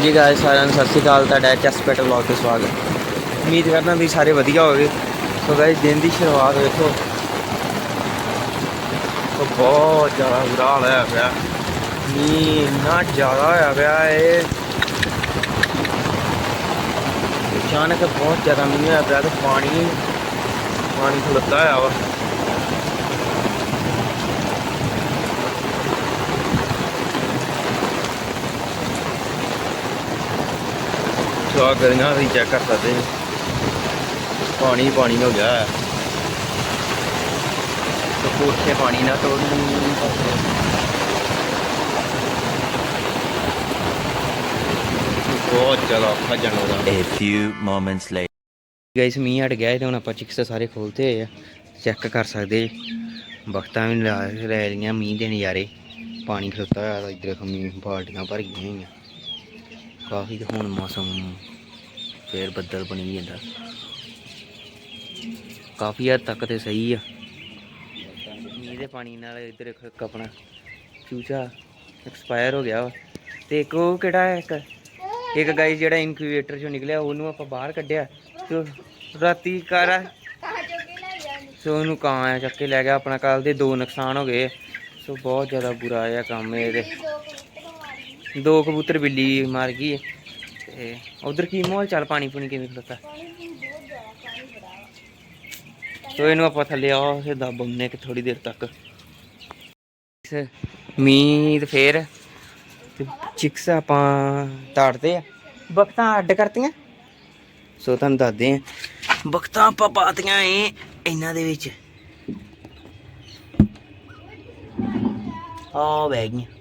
ਹਾਂਜੀ ਗਾਇਸ ਸਾਰਿਆਂ ਨੂੰ ਸਤਿ ਸ਼੍ਰੀ ਅਕਾਲ, ਤੁਹਾਡਾ ਚੈਸਪੇਟ ਵਲੌਗ ਤੇ ਸਵਾਗਤ ਉਮੀਦ ਕਰਦਾ ਵੀ ਸਾਰੇ ਵਧੀਆ ਹੋਗੇ ਸੋ ਗਾਇਸ ਦਿਨ ਦੀ ਸ਼ੁਰੂਆਤ ਵੇਖੋ। ਸੋ ਬਹੁਤ ਜ਼ਿਆਦਾ ਬੁਰਾ ਹਾਲ ਹੋਇਆ ਪਿਆ। ਮੀਂਹ ਇੰਨਾ ਜ਼ਿਆਦਾ ਹੋਇਆ ਪਿਆ ਇਹ ਅਚਾਨਕ ਬਹੁਤ ਜ਼ਿਆਦਾ ਮੀਂਹ ਹੋਇਆ ਪਿਆ ਤੇ ਪਾਣੀ ਪਾਣੀ ਖਲੋਤਾ ਹੋਇਆ ਵਾ। ਸੋ ਆ ਗਲੀਆਂ ਵੀ ਚੈੱਕ ਕਰ ਸਕਦੇ ਜੀ ਪਾਣੀ ਹੀ ਪਾਣੀ ਹੋ ਗਿਆ। ਹੈ ਤੇ ਕੋਠੇ ਪਾਣੀ ਨਾ ਤੋੜਨ ਬਹੁਤ ਜ਼ਿਆਦਾ ਔਖਾ ਜਾਣਾ A few moments later. ਗਾਇਸ ਮੀਂਹ ਹਟ ਗਿਆ ਹੈ ਤੇ ਹੁਣ ਆਪਾਂ ਚਿਕਸ ਸਾਰੇ ਖੋਲਤੇ ਹੋਏ ਆ। ਚੈੱਕ ਕਰ ਸਕਦੇ ਵਕਤਾਂ ਵੀ ਲਾ ਰਹੀਆਂ ਮੀਂਹ ਦੇ ਨਜ਼ਾਰੇ। ਪਾਣੀ ਖਲੋਤਾ ਹੋਇਆ ਇੱਧਰ ਮੀਂਹ ਬਾਲਟੀਆਂ ਭਰ ਗਈਆਂ ਹੋਈਆਂ। ਕਾਫੀ ਹੁਣ ਮੌਸਮ ਫੇਰ ਬੱਦਲ ਬਣੀ ਜਾਂਦਾ। ਕਾਫੀ ਹੱਦ ਤੱਕ ਤੇ ਸਹੀ ਆ। ਮੀਂਹ ਦੇ ਪਾਣੀ ਨਾਲ ਇੱਧਰ ਇੱਕ ਆਪਣਾ ਚੂਚਾ ਐਕਸਪਾਇਰ ਹੋ ਗਿਆ ਵਾ। ਤੇ ਇੱਕ ਉਹ ਕਿਹੜਾ ਹੈ? ਇੱਕ ਇੱਕ ਗਾਈ ਜਿਹੜਾ ਇਨਕਿਊਬੇਟਰ ਚੋਂ ਨਿਕਲਿਆ, ਉਹਨੂੰ ਆਪਾਂ ਬਾਹਰ ਕੱਢਿਆ। ਤੇ ਰਾਤੀ ਕਰ ਸੋ ਉਹਨੂੰ ਕਾਂ ਆ ਚੱਕ ਕੇ ਲੈ ਗਿਆ। ਆਪਣਾ ਕੱਲ ਦੇ ਦੋ ਨੁਕਸਾਨ ਹੋ ਗਏ। ਸੋ ਬਹੁਤ ਜ਼ਿਆਦਾ ਬੁਰਾ ਆ ਕੰਮ ਇਹਦੇ। ਦੋ ਕਬੂਤਰ ਬਿੱਲੀ ਮਾਰ ਗਈ ਤੇ ਉਧਰ ਕੀ ਮਾਹੌਲ ਚੱਲ? ਪਾਣੀ ਪੂਣੀ ਕਿਵੇਂ ਖਲੋਤਾ? ਸੋ ਇਹਨੂੰ ਆਪਾਂ ਥੱਲੇ ਆਓ, ਫਿਰ ਦੱਬਨੇ ਕਿ ਥੋੜੀ ਦੇਰ ਤੱਕ। ਇਸ ਮੀਂਹ ਤੇ ਫੇਰ ਚਿਕਸ ਆਪਾਂ ਤਾੜਦੇ ਆ ਬਖਤਾਂ ਅੱਡ ਕਰਤੀਆਂ? ਸੋ ਤੁਹਾਨੂੰ ਦੱਸਦੇ ਆ ਬਖਤਾਂ ਆਪਾਂ ਪਾਤੀਆਂ ਏ ਇਹਨਾਂ ਦੇ ਵਿੱਚ। ਆ ਬਹਿ ਗਈਆਂ।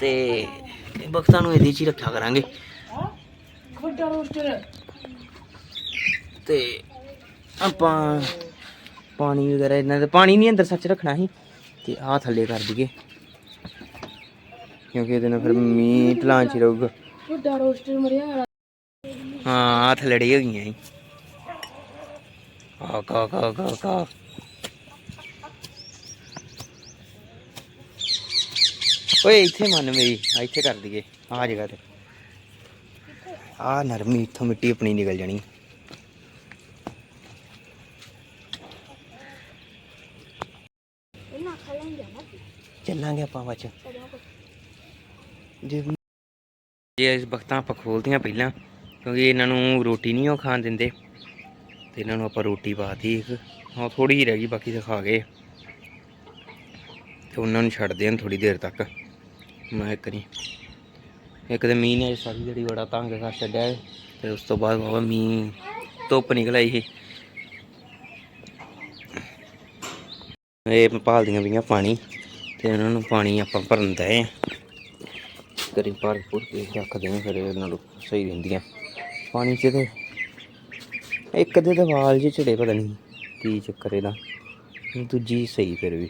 ਤੇ ਬਖਤਾਂ ਨੂੰ ਇਹਦੇ ਚ ਹੀ ਰੱਖਿਆ ਕਰਾਂਗੇ। ਤੇ ਆਪਾਂ ਪਾਣੀ ਵਗੈਰਾ ਇਹਨਾਂ ਦੇ ਪਾਣੀ ਨਹੀਂ ਅੰਦਰ ਸੱਚ ਰੱਖਣਾ ਸੀ, ਤੇ ਆਹ ਥੱਲੇ ਕਰ ਦਈਏ। ਕਿਉਂਕਿ ਇਹਦੇ ਨਾਲ ਫਿਰ ਮੀਂਹ ਢਲਾਣ ਚ ਹੀ ਰਹੂਗਾ। ਵੱਡਾ ਰੋਸਟਰ ਮਰਿਆ ਹਾਂ ਆ ਥੱਲੜੀ ਹੋ ਗਈਆਂ ਆ ਕਾ ਕਾ ਕਾ ਕਾ ਓਏ ਇੱਥੇ ਮੰਨ ਮੇਰੀ ਆ ਇੱਥੇ ਕਰ ਦਈਏ ਆ ਜਗ੍ਹਾ ਤੇ। ਆ ਨਰਮੀ ਇੱਥੋਂ ਮਿੱਟੀ ਆਪਣੀ ਨਿਕਲ ਜਾਣੀ। ਚੱਲਾਂਗੇ ਆਪਾਂ ਬਾਅਦ ਚ। ਜੇ ਜੇ ਇਸ ਵਕਤਾਂ ਆਪਾਂ ਖੋਲਦੀਆਂ ਪਹਿਲਾਂ ਕਿਉਂਕਿ ਇਹਨਾਂ ਨੂੰ ਰੋਟੀ ਨਹੀਂ ਉਹ ਖਾਣ ਦਿੰਦੇ ਤੇ ਇਹਨਾਂ ਨੂੰ ਆਪਾਂ ਰੋਟੀ ਪਾਤੀ ਇੱਕ। ਹਾਂ ਥੋੜੀ ਜਿਹੀ ਰਹਿ ਗਈ ਬਾਕੀ ਤਾਂ ਖਾ ਗਏ। ਤੇ ਉਹਨਾਂ ਨੂੰ ਛੱਡਦੇ ਹਾਂ ਥੋੜੀ ਦੇਰ ਤੱਕ। ਮੈਂ ਇੱਕ ਨਹੀਂ। ਇੱਕ ਤੇ ਮੀਂਹ ਨੇ ਸਾਰੀ ਜਿਹੜੀ ਬੜਾ ਤੰਗ ਕਰ ਛੱਡਿਆ ਹੈ ਤੇ ਉਸ ਤੋਂ ਬਾਅਦ ਬਾਬਾ ਮੀਂਹ ਧੁੱਪ ਨਿਕਲ ਆਈ ਸੀ। ਇਹ ਭਾਲਦੀਆਂ ਪਈਆਂ ਪਾਣੀ, ਤੇ ਉਹਨਾਂ ਨੂੰ ਪਾਣੀ ਆਪਾਂ ਭਰਨ ਦਏ ਆ। ਕਰੀ ਭਰ ਭੁਰ ਕੇ ਰੱਖਦੇ ਆ, ਫਿਰ ਇਹਨਾਂ ਨੂੰ ਸਹੀ ਰਹਿੰਦੀਆਂ। ਪਾਣੀ ਚ ਤੇ ਇੱਕ ਦੇ ਤਾਂ ਵਾਲ ਜਿਹੇ ਝੜੇ ਪਤਾ ਨਹੀਂ ਕੀ ਚੱਕਰ ਇਹਦਾ ਦੂਜੀ ਸਹੀ ਫਿਰ ਵੀ।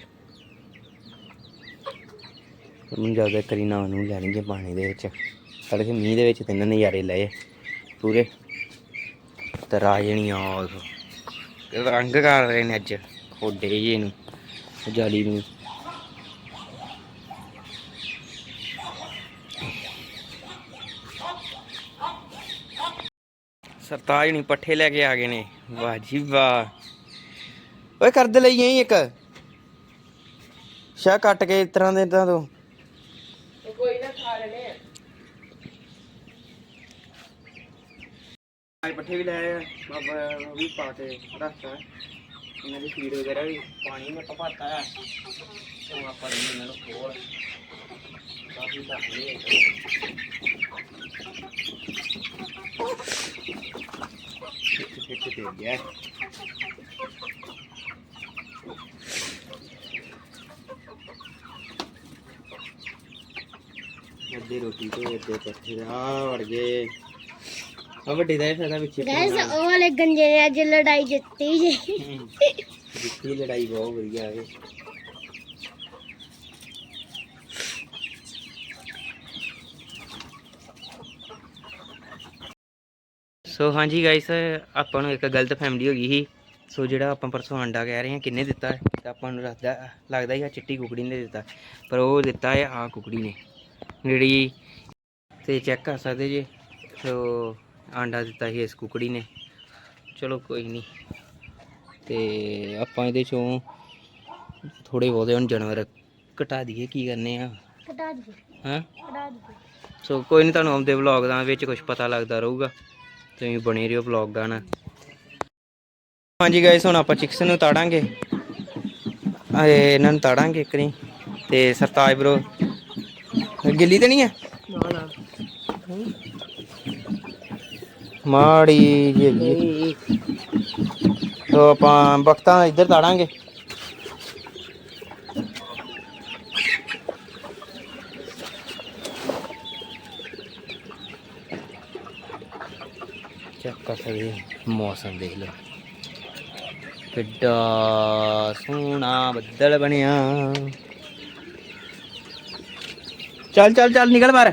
ਮੈਨੂੰ ਜ਼ਿਆਦਾ ਕਰੀ ਨਾ ਨੂੰ ਲੈਣਗੇ ਪਾਣੀ ਦੇ ਵਿੱਚ। ਤੜਕੇ ਮੀਂਹ ਦੇ ਵਿੱਚ ਤੇ ਇਹਨਾਂ ਨਜ਼ਾਰੇ ਲਏ ਪੂਰੇ। ਤਰਾਜਣੀਆਂ ਰੰਗ ਕਰ ਰਹੇ ਨੇ ਅੱਜ, ਖੋਡੇ ਜੇ ਨੂੰ ਜਾਲੀ ਨੂੰ। ਸਰਤਾਜ ਨਹੀਂ ਪੱਠੇ ਲੈ ਕੇ ਆ ਗਏ ਨੇ। ਵਾਹ ਜੀ ਵਾਹ। ਓਏ ਕਰ ਦੇ ਲਈ ਇੱਕ। ਸ਼ਾ ਕੱਟ ਕੇ ਇਸ ਤਰ੍ਹਾਂ ਦੇ ਤਾਂ ਤੋਂ ਕੋਈ ਨਾ ਖਾ ਲੈਣੇ ਆ ਅੱਜ ਪੱਠੇ ਵੀ ਲੈ ਆਏ ਬਾਬਾ ਉਹ ਵੀ ਪਾ ਕੇ ਰੱਖਤਾ ਇਹਨਾਂ ਦੀ ਫੀਡ ਵਗੈਰਾ ਵੀ ਪਾਣੀ ਮੈਂ ਪਪਾਤਾ ਹੈ ਉਹ ਆਪਾਂ ਨੇ ਇਹਨਾਂ ਨੂੰ ਖੋਲ ਕਾਫੀ ਧੱਕ ਲਏ ਫਿੱਟ ਫਿੱਟ ਦੇ ਗਿਆ ਅੱਧੀ ਰੋਟੀ ਤੇ ਅੱਧੇ ਪੱਠੇ ਆ ਵੜ ਗਏ। ਆ ਵੱਡੀ ਦਾ ਇਹ ਫਾਇਦਾ ਵਿੱਚ ਹੀ ਗਾਇਸ। ਉਹ ਵਾਲੇ ਗੰਜੇ ਨੇ ਅੱਜ ਲੜਾਈ ਜਿੱਤੀ ਜੀ। ਹਮ, ਜਿੱਤੀ ਲੜਾਈ ਬਹੁਤ ਵਧੀਆ ਹੈ ਸੋ ਹਾਂਜੀ ਗਾਇਸ ਆਪਾਂ ਨੂੰ ਇੱਕ ਗਲਤ ਫੈਮਿਲੀ ਹੋ ਗਈ ਸੀ। ਸੋ ਜਿਹੜਾ ਆਪਾਂ ਪਰਸੋਂ ਅੰਡਾ ਕਹਿ ਰਹੇ ਹਾਂ ਕਿੰਨੇ ਦਿੱਤਾ? ਹੈ? ਤਾਂ ਆਪਾਂ ਨੂੰ ਲੱਗਦਾ ਲੱਗਦਾ ਹੀ ਆ ਚਿੱਟੀ ਕੁਕੜੀ ਨੇ ਦਿੱਤਾ। ਪਰ ਉਹ ਦਿੱਤਾ ਹੈ ਆ ਕੁਕੜੀ ਨੇ। ਜਿਹੜੀ ਤੇ ਚੈੱਕ ਕਰ ਸਕਦੇ ਜੇ। ਸੋ ਆਂਡਾ ਦਿੱਤਾ ਸੀ ਇਸ ਕੁਕੜੀ ਨੇ। ਚਲੋ ਕੋਈ ਨਹੀਂ ਤੇ ਆਪਾਂ ਇਹਦੇ ਚੋਂ ਥੋੜੇ ਬਹੁਤੇ ਹੁਣ ਜਾਨਵਰ ਘਟਾ ਦਈਏ ਕੀ ਕਰਨੇ ਆ? ਕਟਾ ਦੀ ਹਾਂ? ਕਟਾ ਦੀ ਸੋ ਕੋਈ ਨਹੀਂ ਤੁਹਾਨੂੰ ਆਉਂਦੇ ਵਲੌਗ ਦਾ ਵਿੱਚ ਕੁਝ ਪਤਾ ਲੱਗਦਾ ਰਹੂਗਾ। ਤੁਸੀਂ ਬਣੇ ਰਹੋ ਵਲੌਗਾਂ ਨਾਲ। ਹਾਂਜੀ ਗਾਇਸ ਹੁਣ ਆਪਾਂ ਚਿਕਸ ਨੂੰ ਤਾੜਾਂਗੇ। ਆ ਇਹਨਾਂ ਨੂੰ ਤਾੜਾਂਗੇ ਇੱਕ ਨਹੀਂ ਤੇ ਸਰਤਾਜ ਬ్రో ਗਿੱਲੀ ਤੇ ਨਹੀਂ ਆ ਨਾ ਨਾ ਮਾੜੀ ਜਿਹੀ ਹੈਗੀ ਹੈ। ਸੋ ਆਪਾਂ ਬਖਤਾਂ ਇੱਧਰ ਤਾੜਾਂਗੇ ਚੈੱਕ ਕਰ ਸਕਦੇ ਹੋ। ਮੌਸਮ ਦੇਖ ਲਓ ਕਿੱਡਾ ਸੋਹਣਾ ਬੱਦਲ ਬਣਿਆ ਚੱਲ ਚੱਲ ਚੱਲ ਨਿਕਲ ਬਾਹਰ।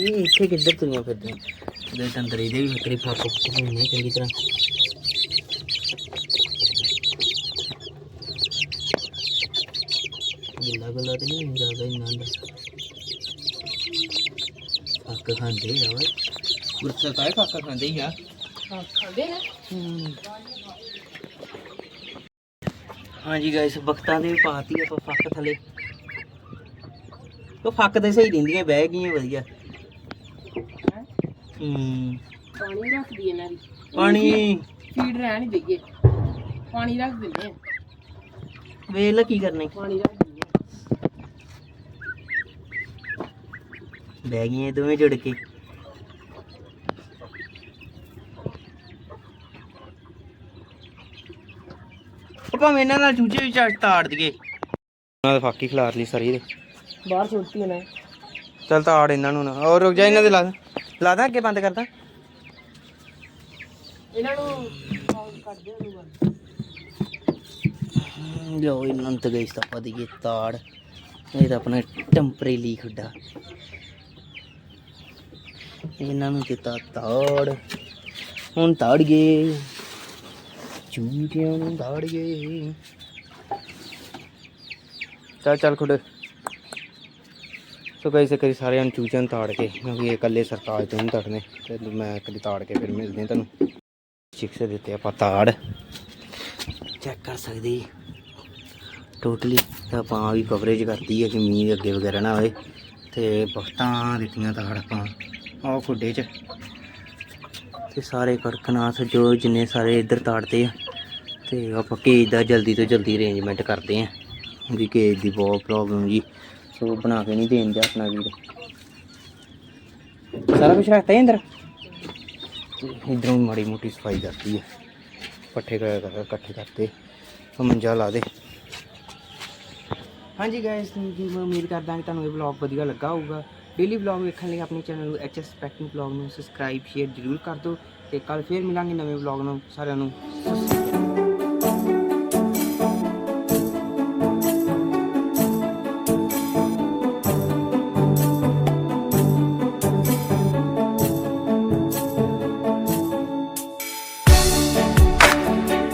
ਇਹ ਇੱਥੇ ਕਿੱਧਰ ਤੁਰੀਆਂ ਫਿਰਦੀਆਂ ਇਹਦੇ ਤੰਦਰ ਇਹਦੇ ਵੀ ਬੱਕਰੀ ਫੱਕ ਘੁੰਮਣੇ ਚੰਗੀ ਤਰ੍ਹਾਂ ਗਿੱਲਾ ਗੁੱਲਾ ਤੇ ਨਹੀਂ ਜ਼ਿਆਦਾ ਇੰਨਾ ਦਾ ਫੱਕ ਖਾਂਦੇ ਆ ਓਏ ਗੁਰਸਾ ਤਾਂ ਫੱਕ ਖਾਂਦੇ ਹੀ ਆ ਖਾਂਦੇ ਨੇ ਹਾਂਜੀ ਗਾਇਸ ਬਖਤਾਂ ਦੇ ਵੀ ਪਾਤੀ ਆਪਾਂ ਫੱਕ ਥੱਲੇ ਉਹ ਫੱਕ ਤੇ ਸਹੀ ਦਿੰਦੀਆਂ ਬਹਿ ਗਈਆਂ ਵਧੀਆ ਹੂੰ। ਪਾਣੀ ਇਹਨਾਂ ਦੀ। ਪਾਣੀ। ਫੀਡ ਰਹਿਣ ਹੀ ਦੇਈਏ। ਪਾਣੀ ਰੱਖ ਦਿੰਦੇ ਆ। ਵੇਲ ਕੀ ਕਰਨੀ ਪਾਣੀ ਰੱਖ ਦਿੰਦੇ ਆ। ਬਹਿ ਗਈਆਂ ਦੋਵੇਂ ਜੁੜ ਕੇ। ਉਹ ਭਾਵੇਂ ਇਹਨਾਂ ਨਾਲ ਚੂਚੇ ਵੀ ਚੱਟ ਤਾੜ ਦਈਏ। ਉਹਨਾਂ ਦੇ ਫਾਕੀ ਖਿਲਾਰ ਲਈ ਸਾਰੀ ਦੇ। ਬਾਹਰ ਸੁੱਟਤੀ ਨਾ। ਚੱਲ ਤਾੜ ਇਹਨਾਂ ਨੂੰ ਨਾ। ਔਰ ਰੁਕ ਜਾ ਇਹਨਾਂ ਦੇ ਲਾ। ਦੇ ਲਾ ਦਾਂ ਅੱਗੇ ਬੰਦ ਕਰਦਾ। ਇਹਨਾਂ ਨੂੰ ਕੱਢ ਦੇ ਉਹਨੂੰ ਬੰਦ। ਲੋ ਇਹਨਾਂ ਨੂੰ ਤਾਂ ਗਈ ਸਤਾ ਪਾ ਦਈਏ ਤਾੜ। ਇਹ ਤਾਂ ਆਪਣਾ ਟੈਂਪਰੇਰੀ ਖੁੱਡਾ ਇਹਨਾਂ ਨੂੰ ਦਿੱਤਾ ਤਾੜ। ਹੁਣ ਤਾੜ ਗਏ। ਚੂਟਿਆਂ ਨੂੰ ਤਾੜ ਗਏ। ਚੱਲ ਚੱਲ ਖੁੱਡ ਸੋ ਗਾਇਸ ਕਰੀ ਸਾਰਿਆਂ ਨੂੰ ਚੂਚਿਆਂ ਤਾੜ ਕੇ, ਕਿਉਂਕਿ ਇਹ ਇਕੱਲੇ ਸਰਤਾਜ ਤੋਂ ਨਹੀਂ ਤੜਨੇ। ਤੇ ਮੈਂ ਕਦੀ ਤਾੜ ਕੇ ਫਿਰ ਮਿਲਦੇ ਹਾਂ ਤੁਹਾਨੂੰ। ਚਿਕਸ ਦਿੱਤੇ ਆਪਾਂ ਤਾੜ। ਚੈੱਕ ਕਰ ਸਕਦੇ ਜੀ। ਟੋਟਲੀ ਆਪਾਂ ਵੀ ਕਵਰੇਜ ਕਰਤੀ ਹੈ ਕਿ ਮੀਂਹ ਅੱਗੇ ਵਗੈਰਾ ਨਾ ਹੋਏ। ਤੇ ਬਖਤਾਂ ਦਿੱਤੀਆਂ ਤਾੜ ਆਪਾਂ ਆਹ ਖੁੱਡੇ 'ਚ। ਤੇ ਸਾਰੇ ਕੜਕਨਾਥ ਜੋ ਜਿੰਨੇ ਸਾਰੇ ਇੱਧਰ ਤਾੜਦੇ ਆ, ਤੇ ਆਪਾਂ ਕੇਜ ਦਾ ਜਲਦੀ ਤੋਂ ਜਲਦੀ ਅਰੇਂਜਮੈਂਟ ਕਰਦੇ ਆ। ਕਿਉਂਕਿ ਕੇਜ ਦੀ ਬਹੁਤ ਪ੍ਰੋਬਲਮ ਜੀ। ਸੋ ਬਣਾ ਕੇ ਨਹੀਂ ਦੇਣ ਦਿਆ ਆਪਣਾ ਵੀਰ। ਸਾਰਾ ਕੁਝ ਰੱਖਤਾ ਹੈ ਅੰਦਰ? ਇਧਰੋਂ ਮਾੜੀ ਮੋਟੀ ਸਫ਼ਾਈ ਕਰਤੀ ਹੈ ਪੱਠੇ ਕਰ ਕਰ- ਇਕੱਠੇ ਕਰਤੇ। ਉਹ ਮੰਜਾ ਲਾ ਦੇ। ਹਾਂਜੀ ਗਾਇਸ ਜੀ ਮੈਂ ਉਮੀਦ ਕਰਦਾ ਕਿ ਤੁਹਾਨੂੰ ਇਹ ਵਲੌਗ ਵਧੀਆ ਲੱਗਾ ਹੋਊਗਾ। ਡੇਲੀ ਵਲੌਗ ਵੇਖਣ ਲਈ ਆਪਣੇ ਚੈਨਲ ਨੂੰ ਐਚਐਸ ਪੈਕਿੰਗ ਵਲੌਗ ਨੂੰ ਸਬਸਕ੍ਰਾਈਬ ਸ਼ੇਅਰ ਜ਼ਰੂਰ ਕਰ ਦਿਓ ਤੇ ਕੱਲ ਫੇਰ ਮਿਲਾਂਗੇ ਨਵੇਂ ਵਲੌਗ ਨੂੰ। ਸਾਰਿਆਂ ਨੂੰ